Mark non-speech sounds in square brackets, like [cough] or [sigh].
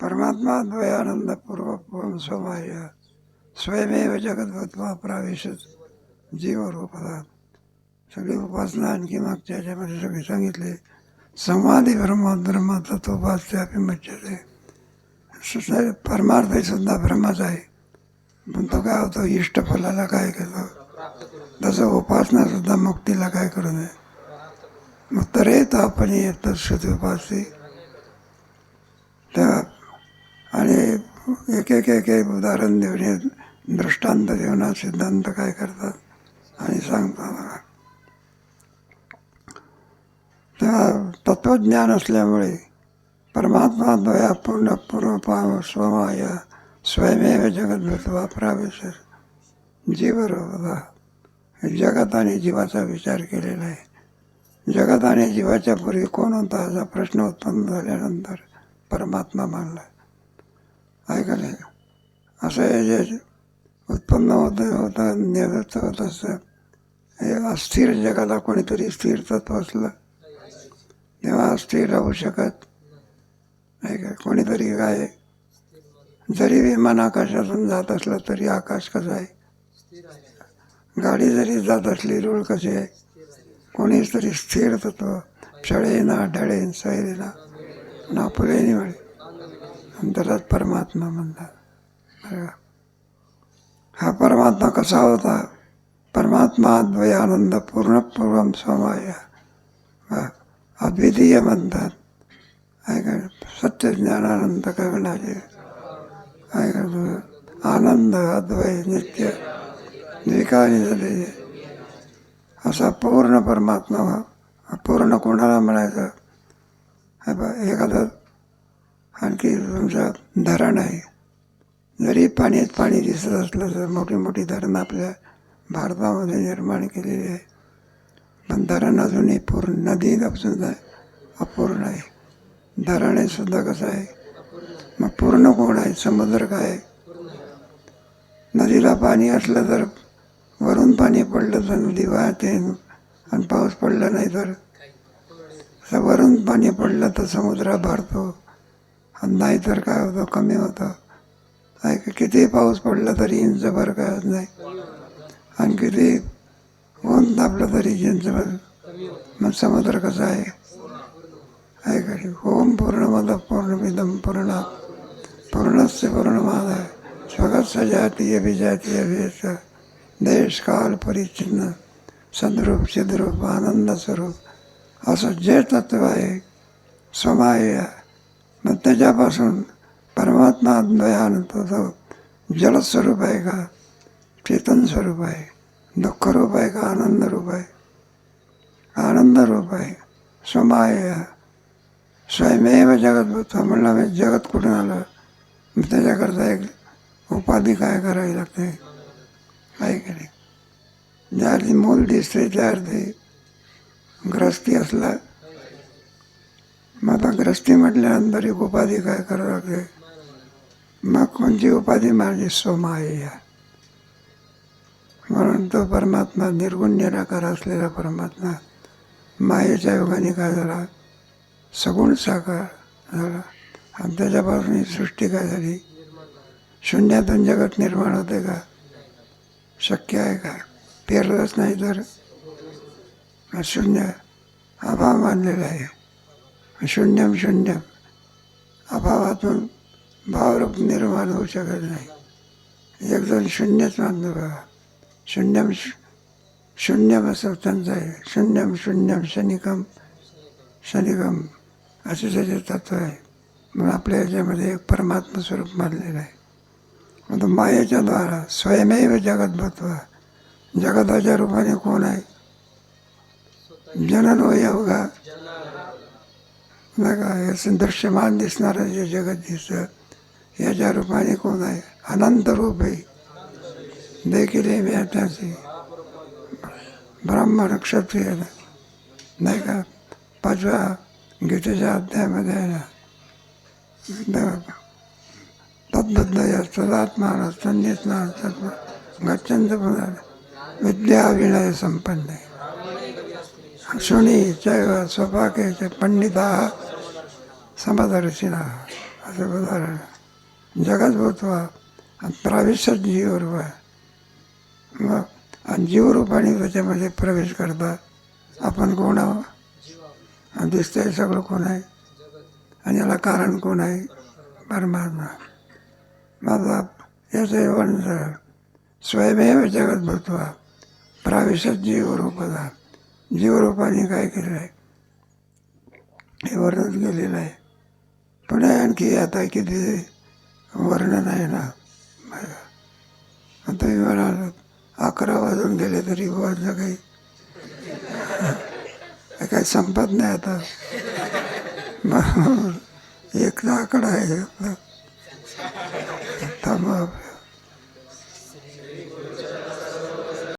परमात्मा द्वयानंद पूर्वपूर्व स्वमाय स्वयमेव जगद्वत्वा प्रावेशच जीव रूपदा सगळी उपासना आणखी मागच्या याच्यामध्ये सगळे सांगितले. संवादी ब्रह्म ब्रह्म तत्वोपास्य मच्छते परमार्थही सुद्धा ब्रह्मच आहे. पण तो काय होतो? इष्टफलाला काय करतो? तसं उपासना सुद्धा मुक्तीला काय करू नये. मग तरे तो आपण येत श्रुती उपासते त्या आणि एक एक एक एक उदाहरण देऊन हे दृष्टांत देऊन हा सिद्धांत काय करतात आणि सांगतात त्या तत्वज्ञान असल्यामुळे परमात्मा द्वया पूर्ण पूर्वपाव स्वमाया स्वयमेव जगद्भूत वापरावेश जीवरोधा जगताने आणि जीवाचा विचार केलेला आहे. जगताने आणि जीवाच्या पूर्वी कोण होता असा प्रश्न उत्पन्न झाल्यानंतर परमात्मा मानला. ऐकले का? असं हे जे उत्पन्न होत होतं निवृत्त होत असतं हे अस्थिर जगाला कोणीतरी स्थिर तत्व असलं. तेव्हा अस्थिर राहू शकत ऐका का? कोणीतरी काय? जरी विमान आकाशातून जात असलं तरी आकाश कसं आहे? गाडी जरी जात असली रूळ कशी आहे कोणीच तरी स्थिर तत्व क्षळेना ढळेन सैरेना ना फुले निवळे आणि त्यालाच परमात्मा म्हणतात हा परमात्मा कसा होता? परमात्मा द्वयानंद पूर्णपूर्वम स्वमाय अद्वितीय म्हणतात. आहे सत्य ज्ञानानंद कळणारे आहे आनंद अद्वय नित्य. विकारी झालेले असा पूर्ण परमात्मा हा पूर्ण कोणाला म्हणायचं? हे बा एखादं आणखी तुमचं धरण आहे. जरी पाण्यात पाणी दिसत असलं तर मोठी मोठी धरणं आपल्या भारतामध्ये निर्माण केलेली आहे. पण धरण अजूनही पूर्ण नदी सुद्धा अपूर्ण आहे. धरण हे सुद्धा कसं आहे? मग पूर्ण कोण आहे? समुद्र काय नदीला पाणी असलं तर वरून पाणी पडलं तर नदी वाहते आणि पाऊस पडला नाही तर असं वरून पाणी पडलं तर समुद्र भरतो आणि नाही तर काय होतं कमी होतं. ऐक किती पाऊस पडला तरी इंच भर काय होत नाही. आणि किती ऊन तापलं तरी इंच भर मग समुद्र कसा आहे? आहे ओम पूर्ण ओम पूर्ण पूर्णमिदम पूर्ण पूर्णस्य पूर्णमादाय स्वगत सजातीय विजातीय भेष देश काल परिचिन्न संद्रूप चिद्रूप आनंद स्वरूप असं जे तत्व आहे समाय मग त्याच्यापासून परमात्मा द्वयान तो जलस्वरूप आहे का? चेतन स्वरूप आहे. दुःखरूप आहे का? आनंद रूप आहे. आनंद रूप आहे. समाय स्वयमेव जगत म्हणलं मी जगत कुठून आलं? मग त्याच्याकरता एक उपाधी काय करावी लागते? आहे की नाही ज्या मूल दिसते त्या अर्थी ग्रस्ती असला. मग आता ग्रस्ती म्हटल्यानंतर एक उपाधी काय करावं लागते मग कोणची उपाधी म्हणजे माझी या म्हणून तो परमात्मा निर्गुण निराकार असलेला परमात्मा मायेच्या योगाने काय झाला? सगुण साकार झाला. आणि त्याच्यापासून सृष्टी काय झाली? शून्यातून जगत निर्माण होते का? शक्य आहे का? पेरलंच नाही तर शून्य अभाव मानलेला आहे. शून्यम शून्यम अभावातून भावरूप निर्माण होऊ शकत नाही. एक दोन शून्यच मानलं बघा. शून्यम शून्यम असं त्यांचं आहे. शून्यम शून्यम शनिकम शनिकम असे त्याचे तत्व आहे. म्हणून आपल्या याच्यामध्ये एक परमात्मा स्वरूप मानलेलं आहे. मग मायेच्या द्वारा स्वयमेव जगद्भत्व जगताच्या रूपाने कोण आहे जनन व योगा नाही का हे दृश्यमान दिसणारं जे जगत दिसतं याच्या रूपाने कोण आहे अनंत रूप आहे देखील हे व्याटाचे ब्रह्म नक्षत्रिय नाही का पाचव्या गीतेच्या अध्यायामध्ये आहे ना द- तद्बद्धय सदात्मान संन्यस्नान तत्व गच्छंत पुनर विद्या विनय संपन्न आहे चैव स्वपाके च पंडिता समदर्शिना। असं उदाहरण जगत भूतवा प्राविष्य जीवरूप आहे मग आणि जीवरूपाने त्याच्यामध्ये प्रवेश करतात आपण कोण आहोत आणि दिसतंय सगळं कोण आहे? आणि याला कारण कोण आहे? परमात्मा। माझा याचं वर्णन स्वयमेव जगत भूतवा प्राविशात जीवरूपदा जीवरूपाने काय केलं आहे हे वर्णन केलेलं आहे. पण आणखी आता किती वर्णन आहे ना? आता मी म्हणाल अकरा वाजून गेले तरी वाजलं काही [laughs] काही संपत नाही आता. मग [laughs] एक आकडा आहे come up.